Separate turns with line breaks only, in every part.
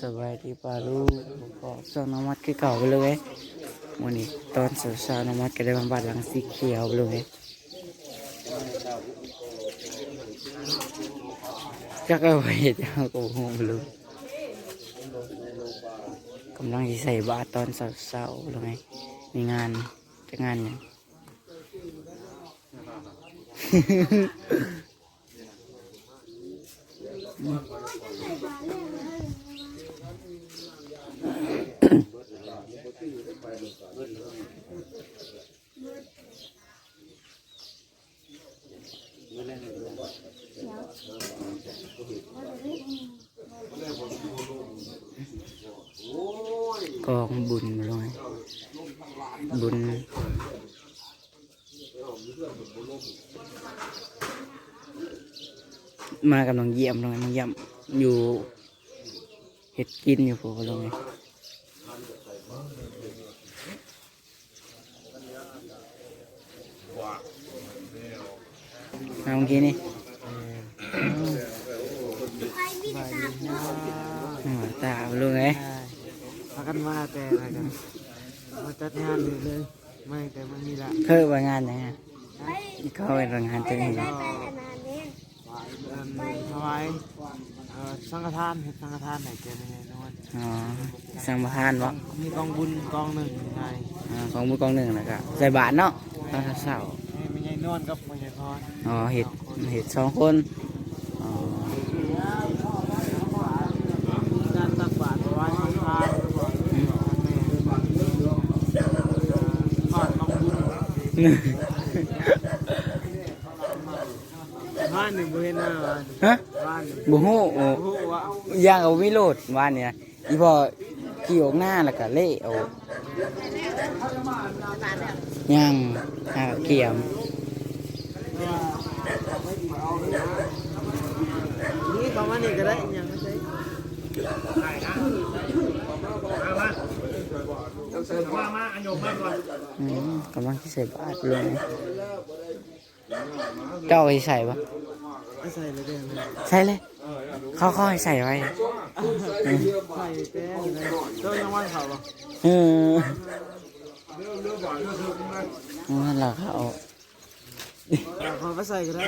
สบายดีปาลูกก็สอนมัดคือเก่าไปเลยวันนี้ตอนสาวๆน้องมัดก็ได้มาบัดหลังสีเขียวไปเลยจักเอาไว้เจ้าก็บ่ฮู้ไปเลยกำลังสิใส่บาตอนสาวๆเลยมีงานจะงานหยั กองบุญมาเลยบุญมากำลังเยี่ยมลยน้องเยี่ยมอยู่เห็ดกินอยู่พวกเราไง มาเมื่อกี้นี่อ๋อตาลุงไง
พากันมาแต่อะไรกันมาจัดงานอยู่เลย ไม่แต่มันมีละ
เพิ่มว่างานยังไงเขาเป็นโรงงานจะเห็น
เอิ่มถวายเอ่อสังฆทานเฮ็ดสังฆทานไหนแกไม่แน่นอน
อ๋อสังฆทานวะ
มีกองบุญกองหนึ่งไง
อ่าของมือกองหนึ่งนะครับใส่บาทเนาะตอนเช้า
ให้ไม่ใช่นวลกับไม่ใช่พร
ๆอ๋อเห็ดเห็ดสองคนอ๋อ
มีการตักบาตรถวายสังฆทานทอดกองบุญบ้านหนึ่งบริเวณหน้าบ้าน
ฮะ
บ้านหนึ่ง
บุหูโอ้
โอ้โหว่า
ย่างเอาวิโรดวานเนี่ยอีพอขี่ออกหน้าแล้วก็เละเอาย่างหาเกี่ยม
นี่ประมาณนี้ก็ได้ยังไม่ใช่
อืมกำลังที่ใส่บาทเลย เจ้าเอาไปใส่ปะ
ไม่ใส่เลยเด้อ
ใส่เลยเขาเขาให้ใส่ไว้
ใส่แป้งเลยเจ้ายังไหวเขาหรอ
เออนั่นแหละเขาเอา
เขา ไปใส่ก็ได้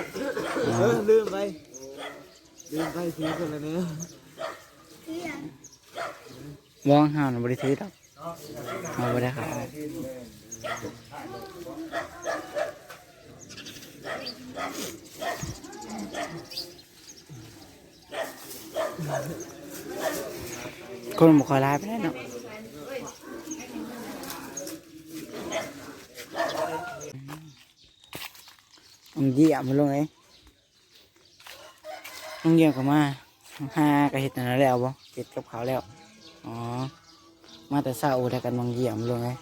เออลืมไปลืมไปทีกันเลยเนี่ย
วองห้าวนะบริถือดอกเอาบริขายคนบุคอยไล่ไปได้เนาะ มึงเยี่ยมลงเลยมึงเยี่ยมกับมาห้ากระเห็ดนั่นแล้วบ่เห็ดกับเขาแล้ว อ๋อ มาแต่เศร้าแต่กันบางเยี่ยมลงเลย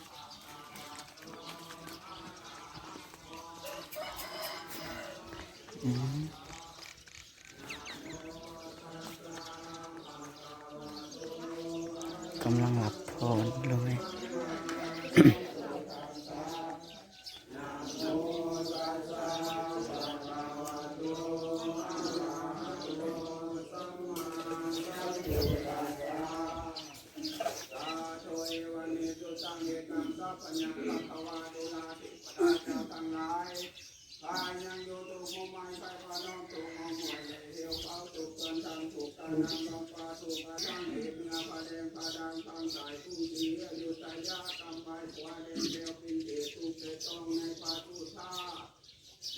กำลังหลับพรลงเลย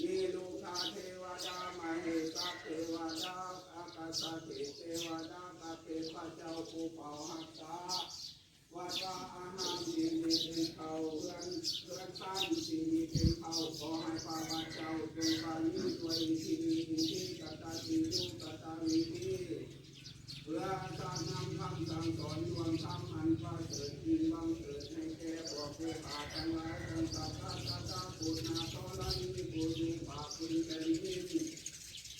มีลูกาเทวดามเหสัเทวดาอากาศเทเทวดาตาเทพเจ้าผู้เป่าหักษาวัดว่าอาหารสิ่งนี้เป็นเขาเพื่อนเพื่อนท่านสิ่งนี้เป็นเขาขอให้พระบาเจ้าจงบาลีด้วยที่ดีที่กตาจิยุกตาวิธีเพื่อสร้างนำคำสั่งสอนรวมทำอันประเสริฐจริงบังเกิดในแก่พวกผู้ขาทั้งหลายทั้งสัตว์ทั้งสัตว์ทั้งปุณณาโตลันมีปุญญปาปุญญาลิมิ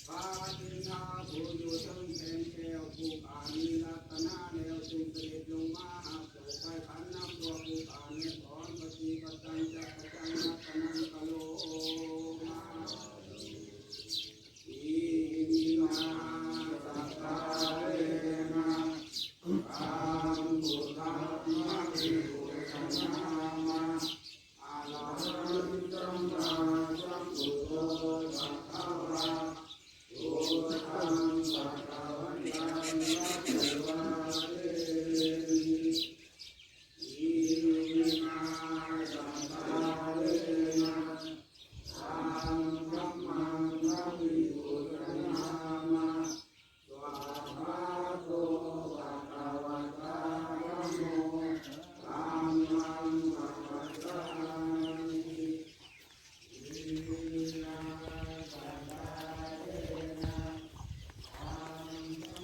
ปาจินทาปุญโยสังแทนแก้วผู้ขามีรัตนาแนวจุเสด็จลงมาหาโสไปขันนำตัวผู้ขาเนสอนปฏิปตังจักจังนัตนังกโลมาอิมินาสัตตาเรนะ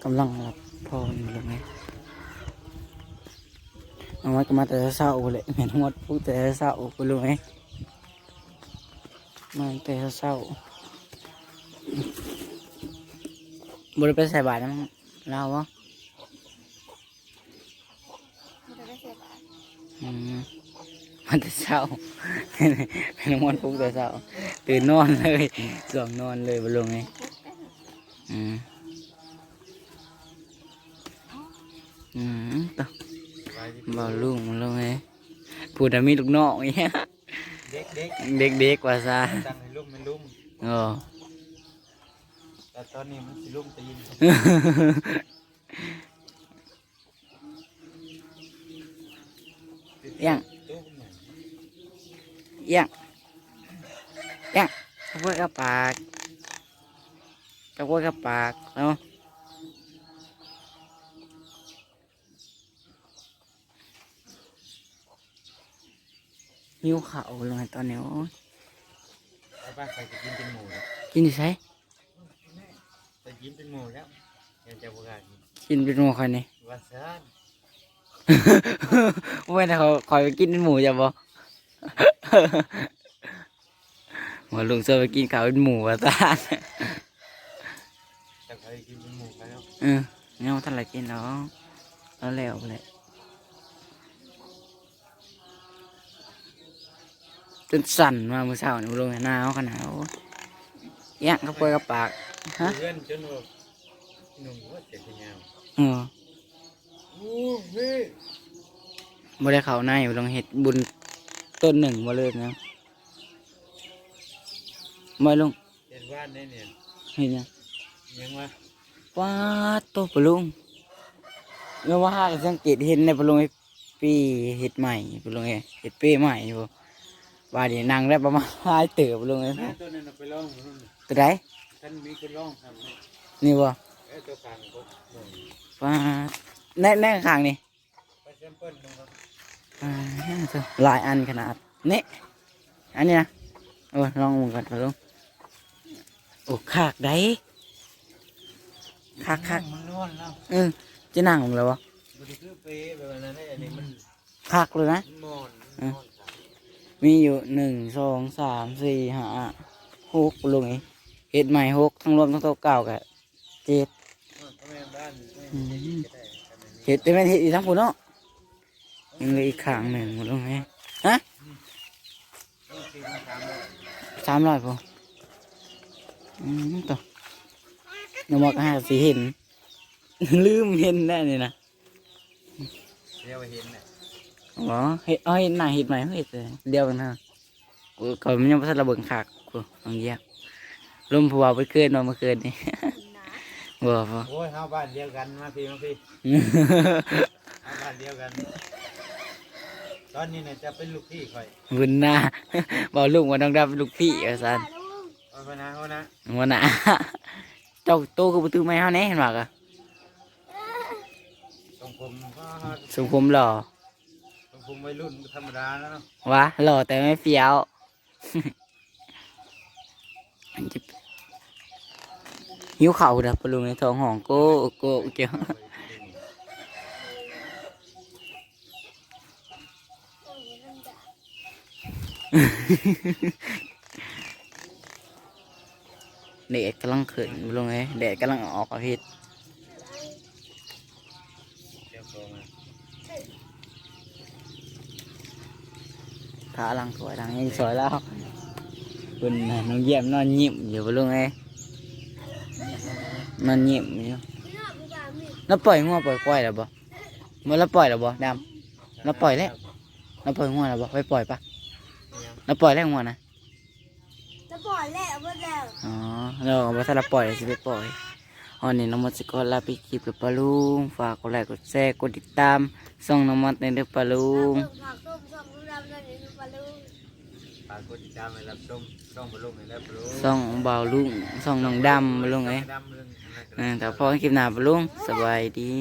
กำลังรับพรอยู่เลยไหมเอาไว้ก็มาแต่เช้าเลยเห็นหมดพูดแต่เช้าไปรู้ไหมมาแต่เช้าบริไปใส่บาตรนะเราวะ
มันจะได้เสียบาท
อืมมาแต่เช้าเป็นหมดพูดแต่เช้าตื่นนอนเลยสองนอนเลยบรู้ไหมอืม อืมต่อบ่ลุงมันลงไงพูดแต่มีลูกน้องอย่างเงี้ย
เด็กเด็ก
เด็กๆว่าซะ
ตั้งให้ลุ่มมันลุ่ม
เออ
แต่ตอนนี้มันสิลุ่มตีน
ยัง
ตู้มันใหญ่
ยังยังกระโวยกับปากกระโวยกับปากเนาะ หิวข้าวลงไงตอนนี้โอ้ย
ไปบ้านใครจะกินเป็นหมูแล้ว
กินดิใช่
จะกินเป็นหมูแล้วยังจะประกาศกิน
กินเป็นหมูคอยนี่
ว่าซ่าน
เว้ยนะเขาคอยไปกินเป็นหมูจะบ่หัวลุงเซอร์ไปกินข้าวเป็นหมูว่าซะ
จะใครกินเป็นหมูไปแล้ว
เออเนี่ยท่านอะไรกินเนาะแล้วแล้วไปเลย จนสั่นมาเมื่อเช้านี่ลงหน้าเขาขนาดโอ้ยย่างเขาปล่อยกับปากฮะ
เพื่อนจนว่าหนุ่มว่าเจ็บเป็นยาว
เออ
โอ้เฮ้ย
บ่ได้เข้าในลงเห็ดบุญต้นหนึ่งมาเลยนะม่ลง
เห็นว่านได้เนี่ย
เห็นยัง
ยังวะ
ว้าโตปลุงเมื่อว่าสังเกตเห็นในปลุงไอ้ปีเห็ดใหม่ปลุงไอ้เห็ดเป้ใหม่อยู่ ว่าเดี๋ยวนั่งได้ประมาณห้าเต๋อปะลุงไอ้
แม่ตัวนั้นเอาไปลองมัน
ตัวใด
ท่านมีคนลองทำไหม
นี่บ่
เอ้ยตัวกลางก็หนุ่ม
ว้าแน่แน่ข้างนี่
ไปแซมเปิลดูครับ
ว้าเจ้าหลายอันขนาดนี่อันนี้นะโอ้ยลองมึงก่อนปะลุงโอ้ขากได้ขากขาก
มันร้อนแล้ว
เออจะนั่งมึงแล้ววะ
บริคือเป๊ะแบบนั้นได้อันนี้มัน
ขากเลยนะ
มันมอน มีอ
ยู่หนึ่งสองสามสี่ห้าหกลุงเห็ดใหม่หกทั้งรวมทั้งโต๊ะเก่ากับเจ็ด
พ่อแม่บ้านแม่
อืม
จะยิงก็ได้ไม
เห็ดแต่แม่เห็ดอีกทั้งผุนเนาะยังเหลยอีกขางหนึ่งหมดลงไหมฮะสามร้อยพออืมต่อน้ำมันก็ห้าสีเห็น ลืมเห็นได้นี่นะ
เรียกว่าเห็นน่ะ
อ๋อเห็ดเอาเห็ดหน้าเห็ดใหม่เห็ดเลยเดียวกันฮะกูก่อนมันยังไม่ทันระเบิดขากกูบางเยี่ยลมผัวไปเกินมาเมื่อคืนนี่
หนา
บ่พอ
โอ้ยเฮาบ้านเดียวกันมาพี่มาพี่เฮาบ้านเดียวกัน ตอนนี้เนี่ยจะเป็นลูกพี่ข่อย
บุญหน้าบอกลูกว่าต้องรับลูกพี่อาสัน
ลุง
เอาไปนะเอานะ
วันน่ะเจ้าโตคือประตูไม่เฮาแน่เห็นหรอกอะ
ตรงผมก็
สมผมหล่อ
ตรง ผมวัยรุ่นธรรมดาแล้วเนาะ
วะหล่อแต่ไม่เฟี้ยวหิวเข่าด้อปลุงในท้องห้องโก้โก้เกี่ยว
โอ้ยมันด่า
แดดกำลังขึ้นปลุงไงแดดกำลังออกอาทิตย์
เดี๋ยวโตมา
ขาลังสวยลังยังสวยแล้วคุณน่ะน้องเยี่ยมนอนยิ้มอยู่ปลุงไงนอนยิ้มอยู่
ไม่น่ากูด่ามี
แล้วปล่อยงัวปล่อยควายแล้วบ่เมื่อแล้วปล่อยแล้วบ่ดำแล้วปล่อยแล้ว
ค
เราปล่อยงัวแล้วบ่ไปปล่อยปะเราปล่อยแล้วงัวนะ
จะปล่อยแล้วเมื่อแล้ว
อ๋อเราเอาไว้ถ้าเราปล่อยจะไปปล่อยอันนี้น้องมดสกอตลาไปคลิปกับปลาลุงฝากกดไลค์กดแชร์กดติดตามส่องน้องมดในเด้อปลาลุง
ผักต้มช่องลูกดำนั่นเองปลาลูก
ฝากกดติดตามให้รับชมช่องบรรลุให้ได้บรรลุ
ส่องเบาลุงส่องน้องดำปลาลุงเอ้ย
ดำเรื่องอะไรก็
เอ
ได้
อแต่พอคลิปหน้าปลาลุงสบายดี